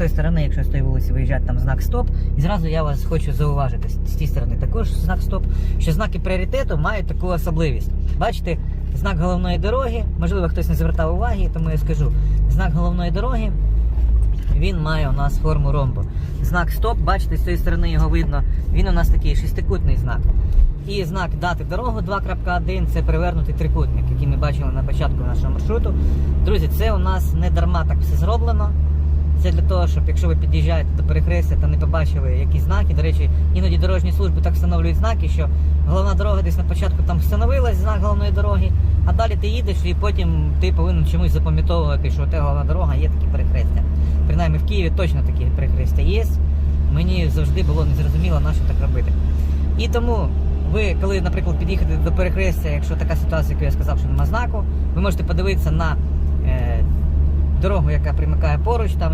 тої сторони, якщо з тої вулиці виїжджати, там знак стоп. І зразу я вас хочу зауважити з тієї сторони також знак стоп, що знаки пріоритету мають таку особливість. Бачите, знак головної дороги, можливо, хтось не звертав уваги, тому я скажу. Знак головної дороги він має у нас форму ромбу. Знак стоп, бачите, з цієї сторони його видно. Він у нас такий шестикутний знак. І знак дати дорогу 2.1 це перевернутий трикутник, який ми бачили на початку нашого маршруту. Друзі, це у нас не дарма так все зроблено. Це для того, щоб якщо ви під'їжджаєте до перехрестя та не побачили якісь знаки, до речі, іноді дорожні служби так встановлюють знаки, що головна дорога десь на початку там встановилась знак головної дороги, а далі ти їдеш і потім ти повинен чомусь запам'ятовувати, що тебе головна дорога є такі перехрестя. Принаймні в Києві точно такі перехрестя є. Мені завжди було незрозуміло, на що так робити. І тому ви, коли, наприклад, під'їхати до перехрестя, якщо така ситуація, яку я сказав, що нема знаку, ви можете подивитися на е, дорогу, яка примикає поруч, там